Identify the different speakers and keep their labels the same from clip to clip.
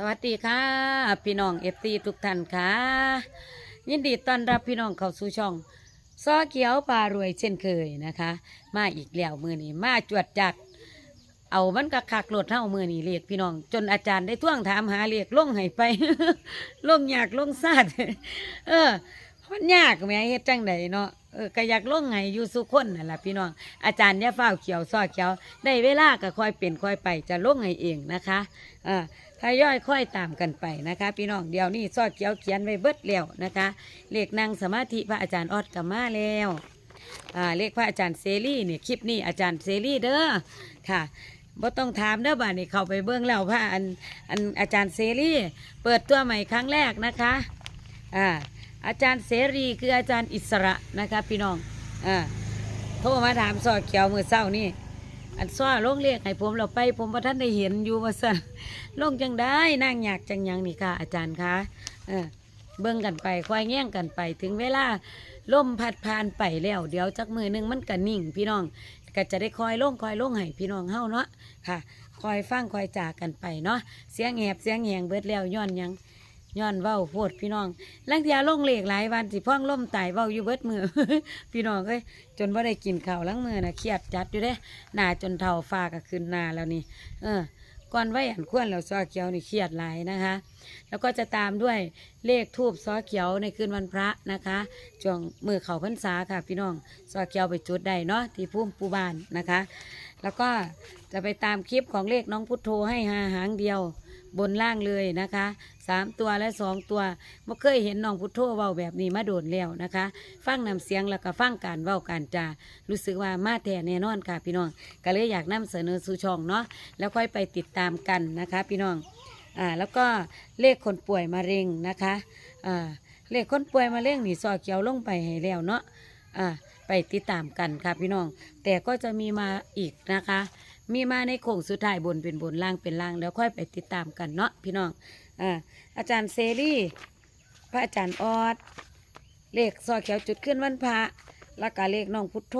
Speaker 1: สวัสดีค่ะ พี่น้องเอฟซีทุกท่านค่ะ ยินดีต้อนรับพี่น้องเข้าสู่ช่องซอเขียวปลารวยเช่นเคยนะคะ มาอีกแล้วมือนี้มาจวดจักเอามันกะคักโหลดเท่ามือนี่เรียกพี่น้อง จนอาจารย์ได้ท่วงถามหาเรียกลงให้ไป ล่งยากล่งซาดเออมันยากแหมเฮ็ดจังใดเนาะเออก็อยากลงไงอยู่สุคนนั่นแหละพี่น้องอาจารย์อย่าเฝ้าเขียวซอเขียว ได้เวลาก็ค่อยเปลี่ยนค่อยไปจะลงให้เองนะคะเออ ทยอยค่อยตามกันไปนะคะ พี่น้องเดี๋ยวนี้ซอดเขียวเขียนไว้เบิดแล้วนะคะ เลขนั่งสมาธิพระอาจารย์ออดกับมาแล้วเลขพระอาจารย์เซรี่เนี่ยคลิปนี้อาจารย์เซรี่เด้อค่ะบ่ต้องถามเด้อบ้านนี้เข้าไปเบื้องแล้วพระอันอันอาจารย์เซรี่เปิดตัวใหม่ครั้งแรกนะคะอ่าอาจารย์เสรีคืออาจารย์อิสระนะคะพี่น้องอ่าโทรมาถามซอดเขียวมือเศร้านี่อันซ้อลงเรียกให้ผมเราไปผมว่าท่านได้เห็นอยู่ว่าสั่น ลงจังได้นั่งอยากจังยังนี่ค่ะ อาจารย์คะเออเบิ่งกันไปควายแง่งกันไป ถึงเวลาล่มพัดผ่านไปแล้ว เดี๋ยวจักมือหนึงมันก็นิ่ง พี่น้องก็จะได้คอยลงคอยลงให้พี่น้องเฮาเนาะค่ะ คอยฟังคอยจากกันไปเนาะเสียงแหบเสียงแหงเบิดแล้วย้อนยังย้อนเว้าโพดพี่น้องลังเทียลงเลขหลายวันสิพ่องล่มตายเว้าอยู่เบิดมือ พี่น้องเอ้ยจนว่าได้กินข้าวลังมือนะเครียดจัดอยู่เด้หน้าจนเท่าฟ้าก็ขึ้นหน้าแล้วนี่ เออ ก่อนไว้อันควรแล้วซอเขียวนี่เครียดหลายนะคะ แล้วก็จะตามด้วยเลขทูบซอเขียวในคืนวันพระนะคะช่วงมือเขาพรรษาค่ะพี่น้องซอเขียวไปจุดใดเนาะที่พุ่มปูบานนะคะ แล้วก็จะไปตามคลิปของเลขน้องพุทโธให้หาหางเดียว บนล่างเลยนะคะสามตัวและสองตัวไม่เคยเห็นน้องพุทโธเว้าแบบนี้มาโดนแล้วนะคะ ฟังนำเสียงแล้วก็ฟังการเว้าการจารู้สึกว่ามาแท้แน่นอนค่ะพี่น้องก็เลยอยากนำเสนอสู่ช่องเนาะแล้วค่อยไปติดตามกันนะคะ พี่น้องอ่าแล้วก็เลขคนป่วยมะเร็งนะคะอ่าเลขคนป่วยมะเร็งนี่ซอเขียวลงไปให้แล้วเนาะอ่าไปติดตามกันค่ะพี่น้อง แต่ก็จะมีมาอีกนะคะ มีมาในโค้งสุดท้ายบนเป็นบนล่างเป็นล่างแล้วค่อยไปติดตามกันเนาะพี่น้องอ่าอาจารย์เซรีพระอาจารย์ออดเลขซอเขียวจุดขึ้นวันพระแล้วก็เลขน้องพุทโธ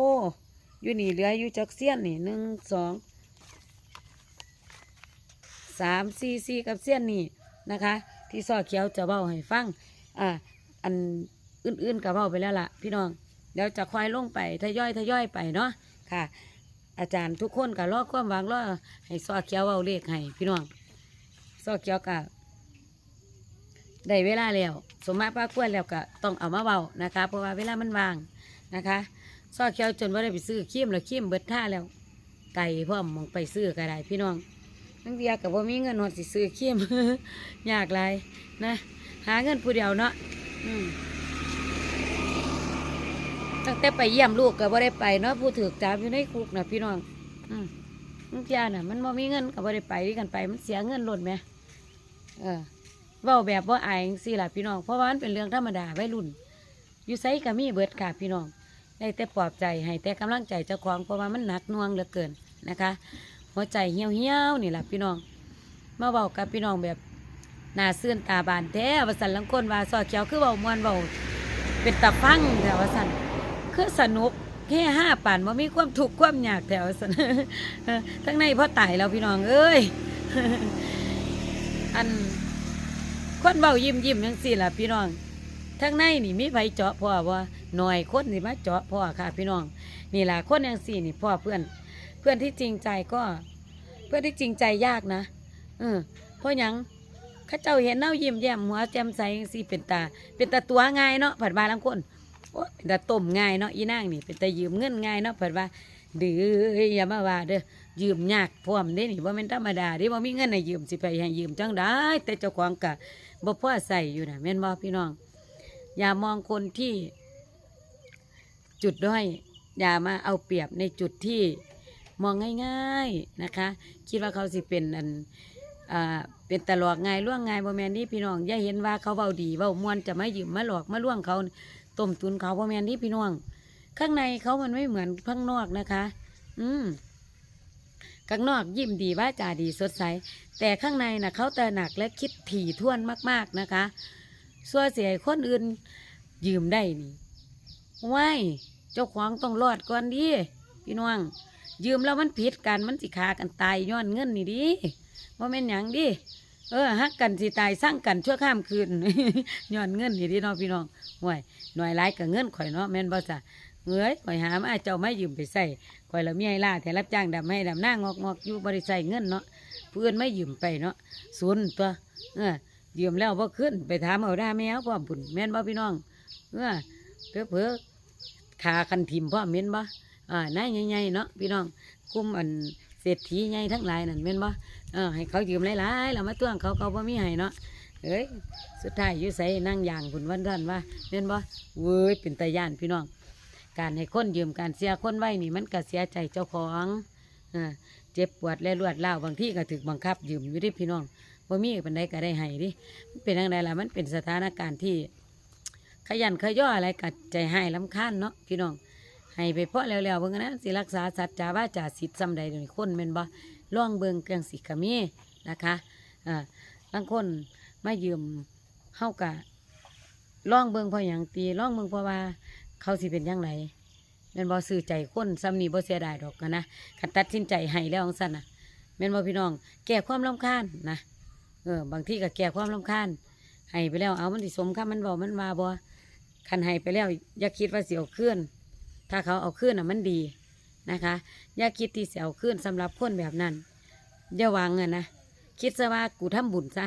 Speaker 1: อยู่นี่เหลืออยู่จักเสี้ยนนี่หนึ่งสองสามสี่สี่กับเสี้ยนนี่นะคะ ที่ซอเขียวจะเบ้าให้ฟังอ่าอันอื่นๆกับเบ้าไปแล้วล่ะ พี่น้องเดี๋ยวจะค่อยลงไปทยอยทยอยไปเนาะค่ะ อาจารย์ทุกคนก็รอความหวังรอให้ซอเขียวเอาเลขให้พี่น้องซอเขียวก็ได้เวลาแล้วสมมาป้าควรแล้วก็ต้องเอามาเบานะคะ เพราะว่าเวลามันวางนะคะซอเขียวจนว่าได้ไปซื้อขี้มแล้วขี้มเบิดท่าแล้ว ไก่พ่อมมองไปซื้อก็ได้พี่น้องทั้งเดียกับว่ามีเงินหอดสิซื้อขี้มยากไรนะ หาเงินผู้เดียวเนาะอืม ตั้งแต่ไปเยี่ยมลูกก็บ่ได้ไปเนาะผู้ถือจับอยู่ในคุกนะพี่น้องอืมมึงจ้าน่ะ มันบ่มีเงินก็บ่ได้ไปที่กันไป มันเสียเงินหล่นไหมเออเว้าแบบบ่อายจังซี่ล่ะพี่น้องเพราะว่ามันเป็นเรื่องธรรมดาวัยรุ่น อยู่ไสก็มีเบิดค่ะพี่น้องได้แต่ปลอบใจให้แต่กำลังใจเจ้าของเพราะว่ามันหนักน่วงเหลือเกินนะคะ หัวใจเหี่ยวเหี่ยวๆนี่แหละพี่น้อง มาเว้ากับพี่น้องแบบหน้าซื่นตาบานแท้ว่าสันลังคนว่าซอดเขียวคือเว้ามวนเว้าเป็นตาฟังแต่ว่าสัน คือสนุกแค่ห้าป่านว่ามีความถูกข์ความยากแถวสนทั้งในพ่อตายแล้วพี่น้องเอ้ยอันคนเบายิ้มยิ้มยังสี่ล่ะพี่น้องทั้งในนี่มีไผเจาะพ่อว่าหน่อยคนนี่มาเจาะพ่อค่ะ พี่น้อง นี่ล่ะคนยังสี่นี่พ่อเพื่อน เพื่อนที่จริงใจก็ เพื่อนที่จริงใจยากนะเออเพราะยังข้าเจ้าเห็นเน่ายิ้มแย้มหัวแจ่มใสจังซี่เป็นตา เป็นตาตัวง่ายเนาะผัดบาลังคน โอ้ยเป็นตาต้มง่ายเนาะอีนางนี่เป็นแตายืมเงินง่ายเนาะเพิ่นว่าดื้ออย่ามาว่าเด้อยืมยากพร้อมเด้นี่บ่แม่นธรรมดาเด้บ่ามีเงินให้ยืมสิไปให้ยืมจังได้แต่เจ้าของก็บ่พอใส่อยู่นะแม่นบ่พี่น้อง อย่ามองคนที่ จุดด้อยอย่ามาเอาเปรียบในจุดที่มองง่ายๆนะคะ คิดว่าเขาสิเป็นอันอ่าเป็นตลอกง่ายล่วงง่ายบ่แม่นนี่พี่น้องอย่าเห็นว่าเขาเว้าดีเว้ามวนจะมายืมมาหลอกมาล่วงเขา ต้มตุนเขาพ่อแม่นที่พี่น้อง ข้างในเขามันไม่เหมือนข้างนอกนะคะ อืมข้างนอกยิ้มดีว่าจ่าดีสดใส แต่ข้างในน่ะเขาตระหนักและคิดถี่ถ้วนมากๆนะคะส่วนเสียคนอื่นยืมได้นี่ว้ายเจ้าของต้องรอดก่อนดิพี่น้อง ยืมแล้วมันผิดกันมันสิขากันตายย้อนเงินนี่ดิว่าแม่นหยังดิ เออฮักกันสิตายสร้างกันชั่วข้ามคืนย้อนเงินนี่ดิเนาะพี่น้องห่วยหน่วยหลายกับเงินข่อยเนาะแม่นบ่จ้ะเอ้ยข่อยหามาเจ้าไม่ยืมไปใส่ข่อยละเมียให้ล่าแต่รับจ้างดำให้ดำหน้างอกงอกอยู่บริใส่เงินเนาะเพื่อนไม่ยืมไปเนาะศูนย์ตัวเออยืมแล้วบ่ขึ้นไปถามเอาได้แมวพ่อมพุ่นแม่นบ่พี่น้องเออเพื่อเพื่อขาคันทิมพ่อมแม่นบ่อ่านายใหญ่ๆเนาะพี่น้องคุ้มอัน รษฐีใหญ่ทั้งหลายนั่นแม่นบ่เออให้เขายืมหลายๆแล้วมาต้วงเขาเขาบ่มีให้เนาะเอ้ยสุดท้ายอยู่ใส่นั่งย่างพุ่นวันนั้นว่าแม่นบ่เว้ยเป็นตาย่านพี่น้อง การให้คนยืมการเสียคนไว้นี่มันก็เสียใจเจ้าของเออเจ็บปวดและรวดร้าวบางที่ก็ถึกบังคับยืมอยู่ดิพี่น้องบ่มีปันใดก็ได้ให้ดิมันเป็นยังไงล่ะมันเป็นสถานการณ์ที่ ขยันขย่ออะไรกัดใจให้ลำคาญเนาะพี่น้อง ให้ไปเพาะแล้วๆเบิ่งนะสิรักษาสัจจาว่าจาสิทธิ์ซ้ำใดเดี๋ยวนี้คนแม่นบ่ล่องเบิ่งเครื่องสิกะมีนะคะอ่าบางคนมายืมเฮากะล่องเบิ่งเพราะหยังตีล่องเบิ่งเพราะว่าเขาสิเป็นยังไงแม่นบ่ซื้อใจคนซ้ำนี้บ่เสียดายดอกกันนะคันตัดสินใจให้แล้วจังซั่นน่ะแม่นบ่พี่น้อง แก้ความรำคาญนะเออบางที่ก็แก้ความรำคาญให้ไปแล้วเอามันสิสมคำมันบอกมันมาบ่คันให้ไปแล้วอย่าคิดว่าเสิเอาคืน ถ้าเขาเอาขึ้นอะมันดีนะคะอย่าคิดที่จะเอาขึ้นสำหรับคนแบบนั้นอย่าวางเงินนะคิดซะว่ากูทำบุญซะ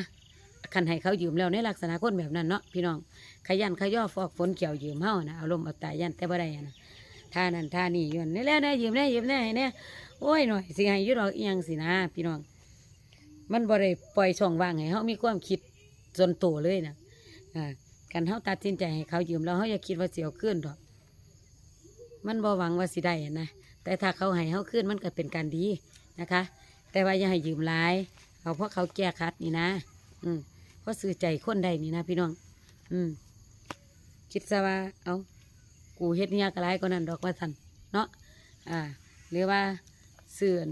Speaker 1: คันให้เขายืมแล้วในลักษณะคนแบบนั้นเนาะพี่น้องขยันขย่อฟอกฝนเกี่ยวยืมเฮานะเอาลมเอาตายยันแต่บ่ได้นะท่านั้นท่านี่อยนนี่แล้วนะยืมแน่ยืมแน่ให้แน่โอ้ยหน่อยสิให้ยุดอกอียังสินะ พี่น้อง มันบ่ได้ปล่อยช่องว่างให้เฮามีความคิดจนโตเลยนะอ่ากันเฮาตัดสินใจให้เขายืมแล้วเฮาอย่าคิดว่าเสิเอาขึ้นดอก มันบ่หวังว่าสิได้นะแต่ถ้าเขาให้เขาขึ้นมันก็เป็นการดีนะคะ แต่ว่าอย่าให้ยืมหลายเอาเพราะเขาแก้คัดนี่นะ อืมเพราะซื้อใจคนใดนี่นะพี่น้อง อืมคิดซะว่า เอากูเฮ็ดเนี่ยกระไรก็นั่นดอกว่าสันเนาะอ่าหรือว่าเสื่อน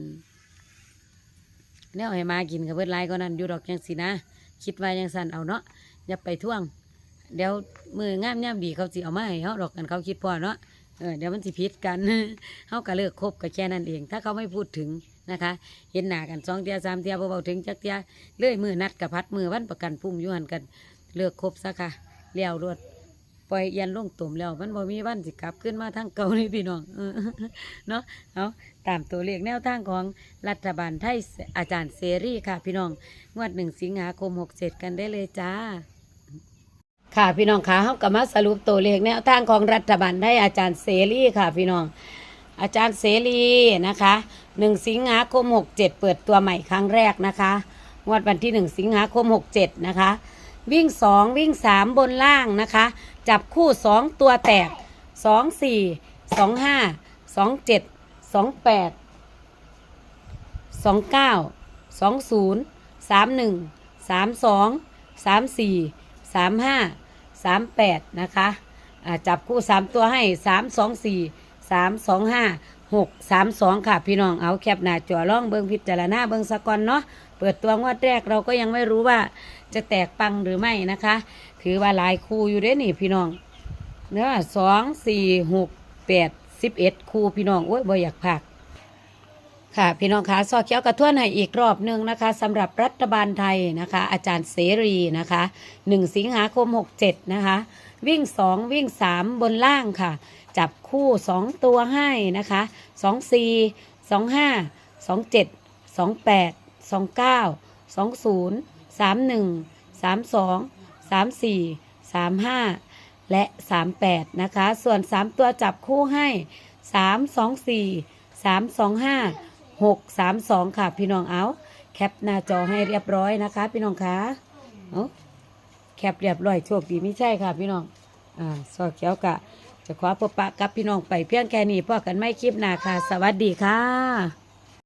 Speaker 1: แนวให้มากินกับเบิดไรก็นั่นอยู่ดอกจังสินะคิดว่าจังสันเอาเนาะอย่าไปท่วง เดี๋ยวมืองามย่ำดีเขาสิเอามาให้เขาดอกกันเขาคิดพอเนาะ เออเดี๋ยวมันสิพิษกันเขาก็เลิกคบกันแค่นั้นเอง ถ้าเขาไม่พูดถึงนะคะ เห็นหน้ากันสองเทียสามเทียเบาๆถึงจักเทียเลื่อยมือนัดกับพัดมือวันประกันพุ่มยุหันกันเลิกคบซะค่ะเลี้ยวรวดปล่อยเอียันลงตุ่มแล้ว มันบ่มีวันสิกลับขึ้นมาทางเก่านี่พี่น้องเออเนาะเอาตามตัวเลขแนวทางของรัฐบาลไทยอาจารย์เสรีค่ะพี่น้องงวดหนึ่งสิงหาคมหกเจ็ดกันได้เลยจ้า ค่ะพี่น้องคะเขาก็มาสรุปตัวเลขแนวทางของรัฐบาลได้อาจารย์เสรีค่ะพี่น้อง อาจารย์เสรีนะคะหนึ่งสิงหาคมหกเจ็ดเปิดตัวใหม่ครั้งแรกนะคะงวดวันที่หนึ่งสิงหาคมหกเจ็ดนะคะ วิ่งสองวิ่งสามบนล่างนะคะ จับคู่สองตัวแตกสองสี่สองห้าสองเจ็ดสองแปดสองเก้าสองศูนย์สามหนึ่งสามสองสามสี่ สามห้าสามแปดนะคะจับคู่สามตัวให้สามสองสี่สามสองห้าหกสามสองค่ะพี่น้องเอาแคปหน้าจอล่องเบิงพิจารณาเบิงสะกอนเนาะเปิดตัวงวดแรกเราก็ยังไม่รู้ว่าจะแตกปังหรือไม่นะคะ ถือว่าหลายคู่อยู่เด้นี่พี่น้องเนื้อสองสี่หกแปดสิบเอ็ดคู่พี่น้องโอ้ยบ่อยากพัก ค่ะพี่น้องคะซอเขียวกระท้วนให้อีกรอบหนึ่งนะคะสำหรับรัฐบาลไทยนะคะ อาจารย์เสรีนะคะหนึ่งสิงหาคมหกเจ็ดนะคะ วิ่งสองวิ่งสามบนล่างค่ะ จับคู่สองตัวให้นะคะสองสี่สองห้าสองเจ็ดสองแปดสองเก้าสองศูนย์สามหนึ่งสามสองสามสี่สามห้าและสามแปดนะคะ ส่วนสามตัวจับคู่ให้สามสอง หกสามสองค่ะ พี่น้องเอาแคปหน้าจอให้เรียบร้อยนะคะ พี่น้องคะเอาแคปเรียบร้อยโชคดีไม่ใช่ค่ะ พี่น้องอ่าซอเขียวกะ จะขอพบปะกับพี่น้องไปเพียงแค่นี้พอกันไม่คลิปหน้าค่ะ สวัสดีค่ะ